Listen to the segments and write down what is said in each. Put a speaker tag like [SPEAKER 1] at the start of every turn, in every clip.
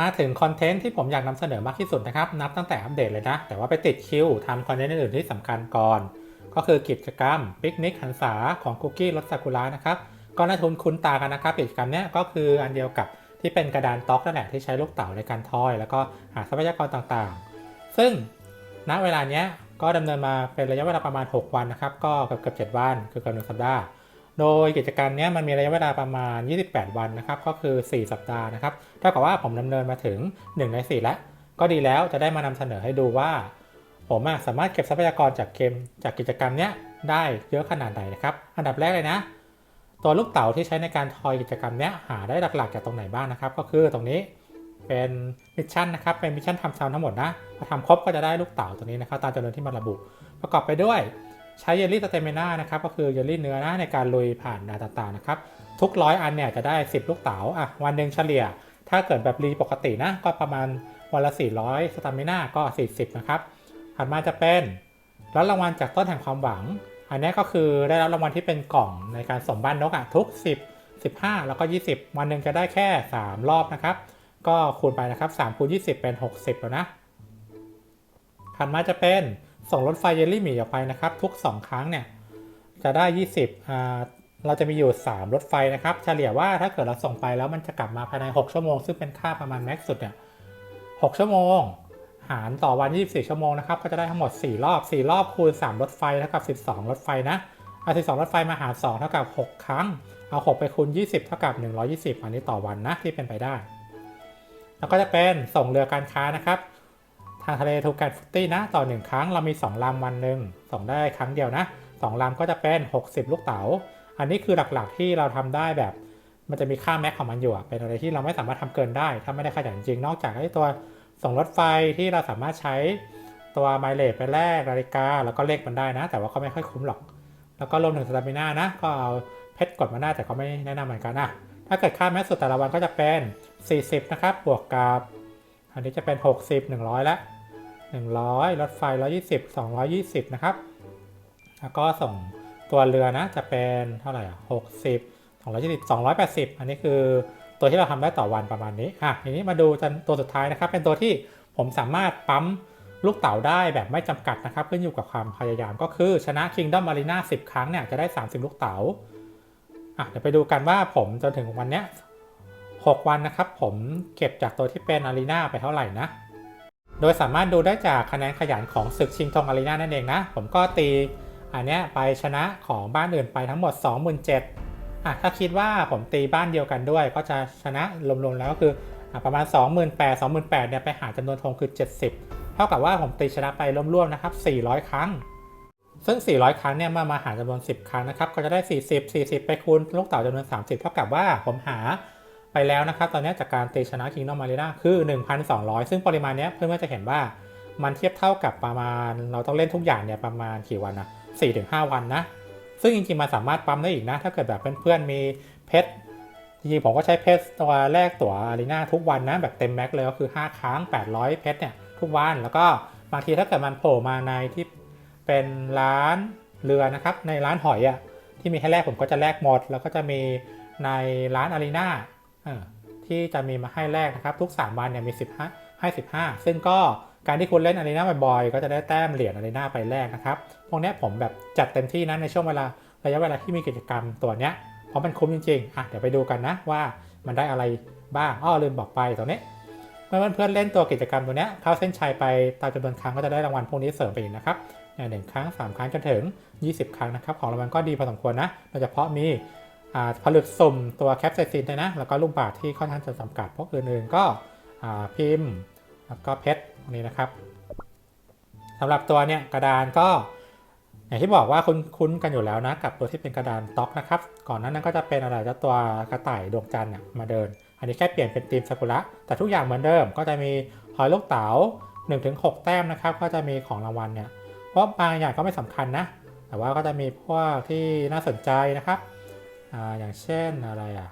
[SPEAKER 1] มาถึงคอนเทนต์ที่ผมอยากนำเสนอมากที่สุดนะครับ นับตั้งแต่อัปเดตเลยนะ แต่ว่าไปติดคิวทำคอนเทนต์อื่นที่สำคัญก่อน ก็คือกิจกรรมปิกนิกหันษาของคุกกี้รสซากุระนะครับก็น่าทุนคุ้นตากันนะครับกิจกรรมเนี้ยก็คืออันเดียวกับที่เป็นกระดานต๊อกนั่นแหละที่ใช้ลูกเต๋าในการทอย แล้วก็หาทรัพยากรต่างๆ ซึ่งณเวลาเนี้ยก็ดำเนินมาเป็นระยะเวลาประมาณ 6 วันนะครับ ก็เกือบเกือบ7วัน คือเกือบหนึ่งสัปดาห์ โดยกิจกรรมนี้มันมีระยะเวลาประมาณ 28 วันนะครับ ก็คือ 4 สัปดาห์นะครับเท่ากับว่าผมดำเนินมาถึง 1 ใน 4 แล้ว ก็ดีแล้วจะได้มานำเสนอให้ดูว่า ผมสามารถเก็บทรัพยากรจากเกมจากกิจกรรมนี้ได้เยอะขนาดไหนนะครับ อันดับแรกเลยนะ ตัวลูกเต๋าที่ใช้ในการทอยกิจกรรมนี้หาได้หลักๆจากตรงไหนบ้างนะครับ ก็คือตรงนี้เป็นมิชชั่นนะครับ เป็นมิชชั่นทำซาวน์ทั้งหมดนะพอทำครบก็จะได้ลูกเต๋าตัวนี้นะครับ ตามจำนวนที่มันระบุ ประกอบไปด้วย ใช้เยลลี่สเตมินานะครับก็คือเยลลี่เนื้อนะในการลุยผ่านด่านต่างๆนะครับทุกร้อยอันเนี่ยจะได้ 10 ลูกเต๋าอะวันหนึ่งเฉลี่ย ถ้าเกิดแบบรีปกตินะก็ประมาณวันละ 400 สตามินาก็ 40 นะครับถัดมาจะเป็นรับรางวัลจากต้นแห่งความหวัง อันนี้ก็คือได้รับรางวัลที่เป็นกล่องในการส่งบ้านนกอะทุก 10 15 แล้วก็ 20 วันหนึ่งจะได้แค่ 3 รอบนะครับ ก็คูณไปนะครับ3คูณ20 เป็น 60 แล้วนะถัดมาจะเป็น ส่งรถไฟเยลลี่หมีออกไปนะครับ ทุก 2 ครั้งเนี่ยจะได้ 20อ่าเราจะมีอยู่ 3 รถไฟนะครับ เฉลี่ยว่าถ้าเกิดเราส่งไปแล้วมันจะกลับมาภายใน 6 ชั่วโมง ซึ่งเป็นค่าประมาณแม็กซ์สุดเนี่ย6ชั่วโมง หารต่อวัน 24 ชั่วโมงนะครับ ก็จะได้ทั้งหมด 4 รอบ 4 รอบคูณ 3 รถไฟเท่ากับ 12 รถไฟนะเอา12 รถไฟมาหาร 2 เท่ากับ 6 ครั้ง เอา 6 ไปคูณ 20 เท่ากับ 120 อันนี้ต่อวันนะที่เป็นไปได้ แล้วก็จะเป็นส่งเรือการค้านะครับ ทางทะเลทูการฟุตตี้นะต่อ 1 ครั้งเรามี 2 ลำวันหนึ่งส่งได้ครั้งเดียวนะ 2 ลำก็จะเป็น 60 ลูกเต๋า อันนี้คือหลักๆที่เราทำได้แบบ มันจะมีค่าแม็กของมันอยู่เป็นอะไรที่เราไม่สามารถทำเกินได้ ถ้าไม่ได้ขยันจริง นอกจากไอ้ตัวส่งรถไฟที่เราสามารถใช้ตัวไมล์เลทไปแลกนาฬิกาแล้วก็เลขมันได้นะ แต่ว่าก็ไม่ค่อยคุ้มหรอก แล้วก็รวมถึงสตามิน่านะ ก็เอาเพชรกดมาได้แต่ก็ไม่แนะนำเหมือนกันนะถ้าเกิดค่าแม็กสุดแต่ละวันก็จะเป็น 40 นะครับ บวกกับ อันนี้จะเป็น 60 100ละ 100 รถไฟ 120 220 นะครับ แล้วก็ส่งตัวเรือนะจะเป็นเท่าไหร่อะ60 220 280 อันนี้คือตัวที่เราทำได้ต่อวันประมาณนี้ อะทีนี้มาดูตัวสุดท้ายนะครับ เป็นตัวที่ผมสามารถปั๊มลูกเต๋าได้แบบไม่จำกัดนะครับ ขึ้นอยู่กับความพยายามก็คือชนะ Kingdom Arena 10 ครั้งเนี่ยจะได้ 30 ลูกเต๋าอะเดี๋ยวไปดูกันว่าผมจนถึงวันเนี้ย6วันนะครับ ผมเก็บจากตัวที่เป็นอารีนาไปเท่าไหร่นะ โดยสามารถดูได้จากคะแนนขยันของศึกชิงทองอารีนานั่นเองนะ ผมก็ตีอันเนี้ยไปชนะของบ้านอื่นไปทั้งหมด 27,000อะถ้าคิดว่าผมตีบ้านเดียวกันด้วย ก็จะชนะรวมๆแล้วก็คืออประมาณ 28,000 28,000เนี่ยไปหาจำนวนธงคือ 70 เท่ากับว่าผมตีชนะไปรวมๆนะครับ 400 ครั้ง ซึ่ง 400 ครั้งเนี่ยมามาหารจำนวน 10 ครั้งนะครับ ก็จะได้ 40 40 ไปคูณลูกเต๋าจำนวน 30 เท่ากับว่าผมหา ไปแล้วนะครับ ตอนนี้จากการตีชนะ Kingdom Arena คือ 1,200 ซึ่งปริมาณนี้เพื่อนๆจะเห็นว่ามันเทียบเท่ากับประมาณ เราต้องเล่นทุกอย่างเนี่ยประมาณกี่วันนะ4-5 วันนะ ซึ่งจริงๆมันสามารถปั๊มได้อีกนะ ถ้าเกิดแบบเพื่อนๆมีเพชรจริงๆผมก็ใช้เพชรตัวแรกตั๋วอารีนาทุกวันนะ แบบเต็มแม็กเลยก็คือ 5 ครั้ง 800 เพชรเนี่ยทุกวันแล้วก็บางทีถ้าเกิดมันโผล่มาในที่เป็นร้านเรือนะครับในร้านหอยอะ่ะที่มีให้แลกผมก็จะแลกหมด แล้วก็จะมีในร้านอารีนา ที่จะมีมาให้แลกนะครับ ทุก 3 วันเนี่ยมี 15 ให้ 15 ซึ่งก็การที่คุณเล่นอารีนาบ่อยๆก็จะได้แต้มเหรียญอารีนาไปแลกนะครับ พวกนี้ผมแบบจัดเต็มที่นะในช่วงเวลาระยะเวลาที่มีกิจกรรมตัวเนี้ยเพราะมันคุ้มจริงๆ อะเดี๋ยวไปดูกันนะว่ามันได้อะไรบ้างอ้อลืมบอกไปตรงนี้เมื่อเพื่อนเล่นตัวกิจกรรมตัวนี้เข้าเส้นชัยไปตามจำนวนครั้งก็จะได้รางวัลพวกนี้เสริมไปอีกนะครับหนึ่งครั้ง 3 ครั้งจนถึง 20 ครั้งนะครับ ของรางวัลก็ดีพอสมควรนะโดยเฉพาะมี ผลึกสุ่มตัวแคปไซซินด้วยนะ แล้วก็ลูกบาศก์ที่ค่อนข้างจะจำกัด พวกอื่นๆ ก็พิมพ์แล้วก็เพชรนี้นะครับสำหรับตัวเนี้ยกระดานก็ อย่างที่บอกว่าคุ้นคุ้นกันอยู่แล้วนะกับตัวที่เป็นกระดานต็อกนะครับ ก่อนหนานั้นก็จะเป็นอะไรเจ้าตัวกระต่ายดวงจันทร์เนี่ยมาเดิน อันนี้แค่เปลี่ยนเป็นธีมซากุระแต่ทุกอย่างเหมือนเดิม ก็จะมีหอยลูกเต๋า1-6 แต้มนะครับ ก็จะมีของรางวัลเนี่ยเพราะบางอย่างก็ไม่สำคัญนะ แต่ว่าก็จะมีพวกที่น่าสนใจนะครับ อ่าอย่างเช่นอะไรอะ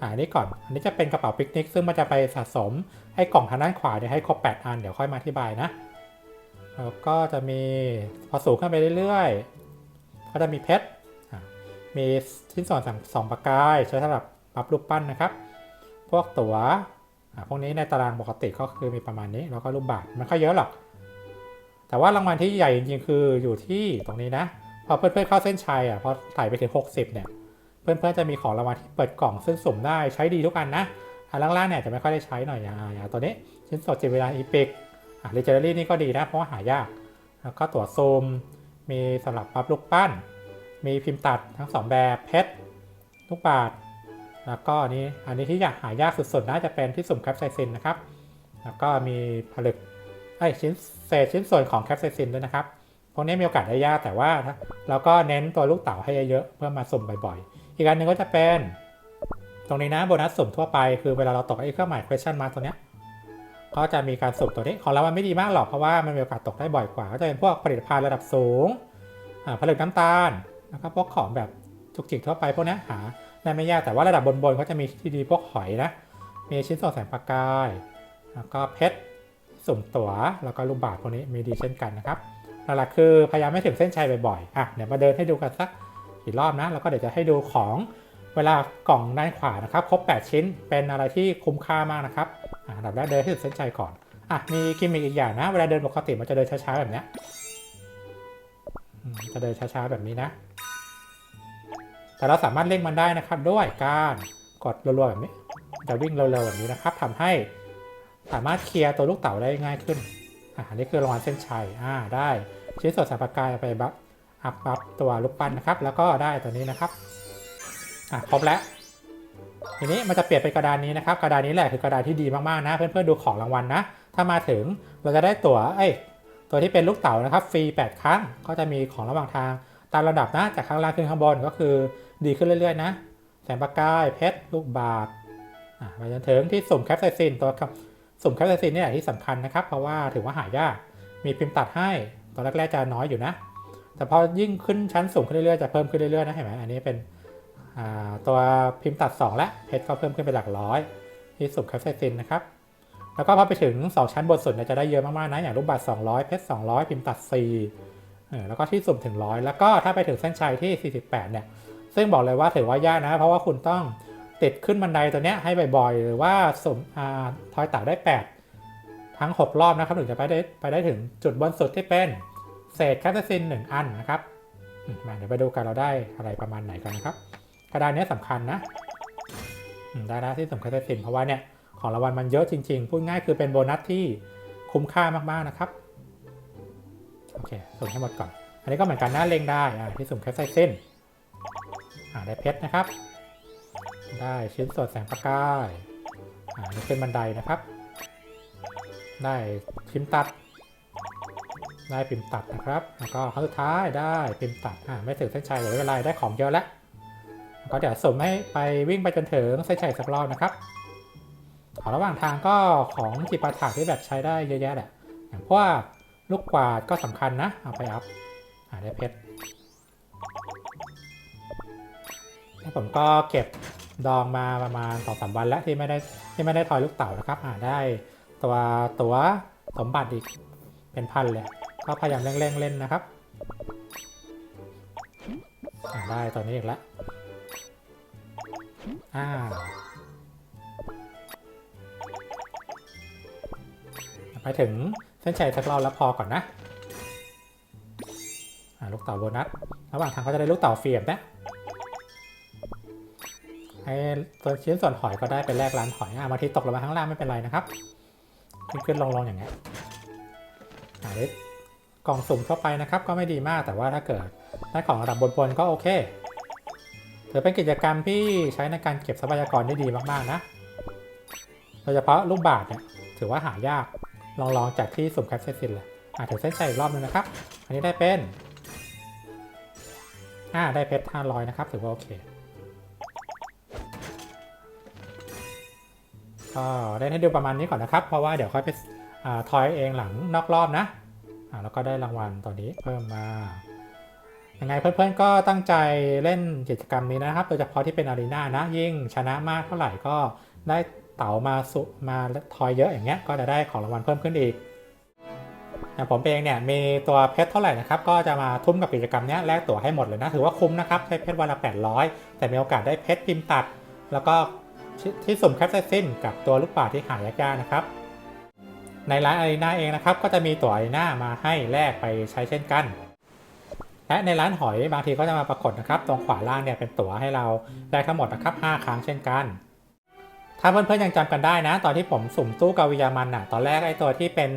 [SPEAKER 1] อ่าอันนี้ก่อน อันนี้จะเป็นกระเป๋าปิกนิก ซึ่งมันจะไปสะสมให้กล่องทางด้านขวาเนี่ยให้ครบ 8 อัน เดี๋ยวค่อยมาอธิบายนะ แล้วก็จะมีพอสูงขึ้นไปเรื่อยๆ ก็จะมีเพชร มีชิ้นส่วนสองประกาย ใช้สำหรับปรับรูปปั้นนะครับ พวกตัวอ่าพวกนี้ในตารางปกติก็คือมีประมาณนี้ แล้วก็รูปบาทมันก็เยอะหรอก แต่ว่ารางวัลที่ใหญ่จริงๆ คืออยู่ที่ตรงนี้นะ พอเพื่อนๆเข้าเส้นชัยอะ พอไต่ไปถึง 60 เนี่ย เพื่อนๆจะมีของรางวัลที่เปิดกล่องซึ่งสุ่มได้ใช้ดีทุกอันนะอันล่างๆเนี่ยจะไม่ค่อยได้ใช้หน่อยอย่างอย่างตัวนี้ชิ้นสดจิเวลาอีพิกอะลิเจอรี่นี่ก็ดีนะ เพราะว่าหายาก แล้วก็ตัวซูม มีสำหรับพับลูกปั้น มีพิมพ์ตัดทั้งสองแบบเพชรลูกบาทแล้วก็อันนี้อันนี้ที่อยากหายากสุดๆน่าจะเป็นที่สุ่มแคปไซซินนะครับ แล้วก็มีผลึกไอชิ้นเศษชิ้นส่วนของแคปไซซินด้วยนะครับพวกนี้มีโอกาสได้ยากแต่ว่าเราก็เน้นตัวลูกเต๋าให้เยอะๆเพื่อมาสุ่มบ่อยๆ อีกอันหนึ่งก็จะเป็น ตรงนี้นะโบนัสสุ่มทั่วไปคือเวลาเราตกไอ้เครื่องหมาย question mark ตัวเนี้ยก็จะมีการสุ่มตัวนี้ของเรามันไม่ดีมากหรอกเพราะว่ามันมีโอกาสตกได้บ่อยกว่า ก็จะเป็นพวกผลิตภัณฑ์ระดับสูงผลึกน้ำตาลแล้วก็พวกของแบบจุกจิกทั่วไปพวกนี้หาได้ไม่ยากแต่ว่าระดับบนๆเขาจะมีที่ดีพวกหอยนะมีชิ้นส่วนแสงประกายแล้วก็เพชรสุ่มตั๋วแล้วก็ลูกบาศก์พวกนี้มีดีเช่นกันนะครับหลักๆคือพยายามไม่ถึงเส้นชัยบ่อยๆอะเดี๋ยวมาเดินให้ดูกันสัก อีกรอบนะ แล้วก็เดี๋ยวจะให้ดูของเวลากล่องด้านขวานะครับ ครบ 8 ชิ้น เป็นอะไรที่คุ้มค่ามากนะครับอันดับแรกเดินให้ถึงเส้นชัยก่อน อะ มีกิมมิกอีกอย่างนะ เวลาเดินปกติมันจะเดินช้าๆแบบเนี้ยจะเดินช้าๆแบบนี้นะ แต่เราสามารถเร่งมันได้นะครับ ด้วยการกดรัวๆแบบนี้ จะวิ่งเร็วๆแบบนี้นะครับทำให้สามารถเคลียร์ตัวลูกเต๋าได้ง่ายขึ้น อ่านนี้คือรางวัลเส้นชัย อ่า ได้ชิ้นส่วนสัมปกายเอาไปบัฟ อัพบัฟตัวลูกปั้นนะครับ แล้วก็ได้ตัวนี้นะครับอ่าครบแล้วทีนี้มันจะเปลี่ยนเป็นกระดานนี้นะครับ กระดานนี้แหละคือกระดานที่ดีมากๆนะเพื่อนๆดูของรางวัลนะ ถ้ามาถึงเราจะได้ตั๋วเอ้ยตัวที่เป็นลูกเต๋านะครับฟรี8 ครั้งก็จะมีของระหว่างทางตามระดับนะจากข้างล่างขึ้นข้างบนก็คือดีขึ้นเรื่อยๆนะแสงประกายเพชรลูกบาศก์อ่าไปจนถึงที่สุ่มแคปไซซินตัวครับสุ่มแคปไซซินนี่แหละที่สำคัญนะครับ เพราะว่าถือว่าหายากมีพิมพ์ตัดให้ตอนแรกๆจะน้อยอยู่นะ แต่พอยิ่งขึ้นชั้นสูงขึ้นเรื่อยๆจะเพิ่มขึ้นเรื่อยๆนะเห็นไหมอันนี้เป็นตัวพิมพ์ตัด 2 และเพชรก็เพิ่มขึ้นเป็นหลักร้อยที่สุ่มแคปไซซินนะครับ แล้วก็พอไปถึง 2 ชั้นบนสุดจะได้เยอะมากๆนะอย่างรูปบัตร200 เพชร200 พิมพ์ตัด4แล้วก็ที่สุ่มถึง 100 แล้วก็ถ้าไปถึงเส้นชัยที่ 48 เนี่ย ซึ่งบอกเลยว่าถือว่ายากนะ เพราะว่าคุณต้องติดขึ้นบันไดตัวเนี้ยให้บ่อยๆ หรือว่าสุ่มทอยต่าได้ 8 ทั้ง 6 รอบนะครับถึงจะไปได้ไปได้ถึงจุดบนสุดที่เป็น เศษแคปซิน1 อันนะครับมาเดี๋ยวไปดูกันเราได้อะไรประมาณไหนกันนะครับ กระดานนี้สำคัญนะได้แล้วที่สำคัญแคปซินเพราะว่าเนี่ยของรางวัลมันเยอะจริง ๆ พูดง่ายคือเป็นโบนัสที่คุ้มค่ามากๆนะครับ โอเคสุ่มให้หมดก่อน อันนี้ก็เหมือนกันนะเล็งได้อ่าที่สุ่มแคปซินอ่าได้เพชรนะครับ ได้ชิ้นส่วนแสงประกายอ่านี่เป็นบันไดนะครับ ได้พิมพ์ตัด ได้พิมพ์ตัดนะครับ แล้วก็ครั้งสุดท้ายได้พิมพ์ตัดอ่าไม่ถึงเส้นชัยหรือไม่เป็นได้ของเยอะแล้วแล้วก็เดี๋ยวสุ่มให้ไปวิ่งไปจนถึงเส้นชัยสักรอบนะครับขอระหว่างทางก็ของจิปาถาที่แบบใช้ได้เยอะแยะแหละอย่างพวกลูกกวาดก็สำคัญนะ เอาไปอัพอ่าได้เพชรผมก็เก็บดองมาประมาณสองสามวันแล้วที่ไม่ได้ที่ไม่ได้ทอยลูกเต๋านะครับอ่าได้ ตัวตัวสมบัติอีกเป็นพันเลย ก็พยายามเร่งๆเล่นนะครับได้ตัวนี้อีกแล้วอ่าไปถึงเส้นชัยสักรอบแล้วพอก่อนนะอ่าลูกเต๋าโบนัส ระหว่างทางก็จะได้ลูกเต๋าเฟียมนะให้ตัวชิ้นส่วนหอยก็ได้ไปแลกร้านหอยอะบาทีตกลงมาข้างล่างไม่เป็นไรนะครับ ขึ้นขึ้นลงลงอย่างเงี้ยอ่าเด็ กล่องสุ่มเข้าไปนะครับ ก็ไม่ดีมากแต่ว่าถ้าเกิดได้ของระดับบนๆก็โอเคถือเป็นกิจกรรมที่ใช้ในการเก็บทรัพยากรได้ดีมากๆนะ โดยเฉพาะลูกบาศก์เนี่ยถือว่าหายาก ลองลองจากที่สุ่มแคปเซซินเลยอะถือเส้นชัยอีกรอบนึงนะครับ อันนี้ได้เป็นอ่าได้เพชร500 นะครับ ถือว่าโอเค ก็ได้ให้ดูประมาณนี้ก่อนนะครับ เพราะว่าเดี๋ยวค่อยไปอาทอยเองหลังนอกรอบนะ แล้วก็ได้รางวัลตัวนี้เพิ่มมายังไงเพื่อนๆก็ตั้งใจเล่นกิจกรรมนี้นะครับ โดยเฉพาะที่เป็นอารีนานะ ยิ่งชนะมากเท่าไหร่ก็ได้เต๋ามาสุมาทอยเยอะอย่างเงี้ยก็จะได้ของรางวัลเพิ่มขึ้นอีกอย่างผมเองเนี่ยมีตัวเพชรเท่าไหร่นะครับก็จะมาทุ่มกับกิจกรรมนี้แลกตั๋วให้หมดเลยนะถือว่าคุ้มนะครับใช้เพชรวันละ 800 แต่มีโอกาสได้เพชรพิมพ์ตัด แล้วก็ที่ที่สุ่มแคปไซซินกับตัวลูกป่าที่หายากๆนะครับ ในร้านอารีนาเองนะครับก็จะมีตั๋วอารีนามาให้แลกไปใช้เช่นกัน และในร้านหอยบางทีก็จะมาปรากฏนะครับ ตรงขวาล่างเนี่ยเป็นตั๋วให้เราได้ทั้งหมดนะครับ 5 ครั้งเช่นกัน ถ้าเพื่อนๆยังจำกันได้นะ ตอนที่ผมสุ่มตู้กาวิยามันอะตอนแรกไอ้ตัวที่เป็น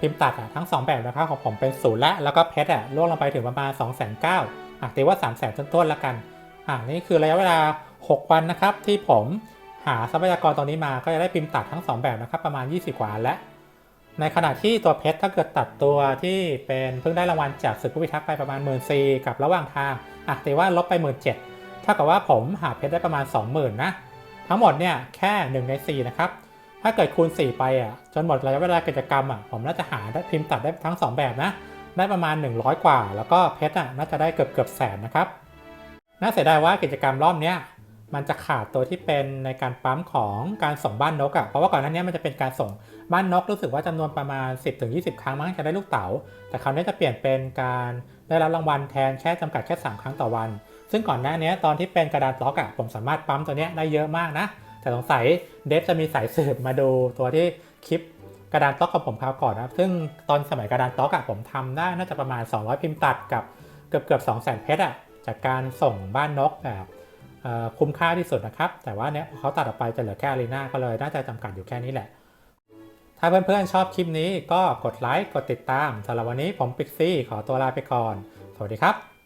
[SPEAKER 1] พิมพ์ตัดอะทั้ง 2 แบบนะครับของผมเป็นศูนย์และแล้วก็เพชรอะล่วงลงไปถึงประมาณ2 9 0 0 0 0อะตีว่า3 0 0 0 0 0ต้นๆละกันอะนี่คือระยะเวลา 6 วันนะครับที่ผมหาทรัพยากรตรงนี้มาก็จะได้พิมพ์ตัดทั้ง 2 แบบนะครับประมาณ 20 กว่าอันและ ในขณะที่ตัวเพชรถ้าเกิดตัดตัวที่เป็นเพิ่งได้รางวัลจากศึกผู้พิทักษ์ไปประมาณ1 4ื่นกับระหว่างทางอะตีว่าลบไป1 7ื่นเท่ากับว่าผมหาเพชรได้ประมาณ 20,000นะทั้งหมดเนี่ยแค่ 1 ใน 4 นะครับ ถ้าเกิดคูณ 4 ไปอะจนหมดระยะเวลากิจกรรมอะผมน่าจะหาได้พิมพ์ตัดได้ทั้ง 2 แบบนะ ได้ประมาณ 100 กว่า แล้วก็เพชรอะน่าจะได้เกือบเกือบแสนนะครับ น่าเสียดายว่ากิจกรรมรอบเนี้ย มันจะขาดตัวที่เป็นในการปั๊มของการส่งบ้านนกอะ่ะเพราะว่าก่อนหน้านี้มันจะเป็นการส่งบ้านนกรู้สึกว่าจำนวนประมาณ 10-20 ครั้งมั้งจะได้ลูกเต๋า แต่คราวนี้จะเปลี่ยนเป็นการได้รับรางวัลแทนแค่จำกัดแค่ 3 ครั้งต่อวัน ซึ่งก่อนหน้านี้ตอนที่เป็นกระดานบล็อกอะ่ะผมสามารถปั๊มตัวเนี้ยได้เยอะมากนะ แต่สงสัยเดฟจะมีสายสืบมาดูตัวที่คลิปกระดานต๊อกของผมคราวก่อนนะซึ่งตอนสมัยกระดานต๊อกอะผมทำได้น่าจะประมาณ 200 พิมพ์ตัดกับเกือบเกือบ2 0 0 0 0เพชรอะจากการส่งบ้านนกแบบ คุ้มค่าที่สุดนะครับ แต่ว่าเนี้ยเขาตัดออกไปจะเหลือแค่อารีนาก็เลยน่าจะจำกัดอยู่แค่นี้แหละ ถ้าเพื่อนๆชอบคลิปนี้ก็กดไลค์กดติดตามสำหรับวันนี้ผมปิกซี่ขอตัวลาไปก่อน สวัสดีครับ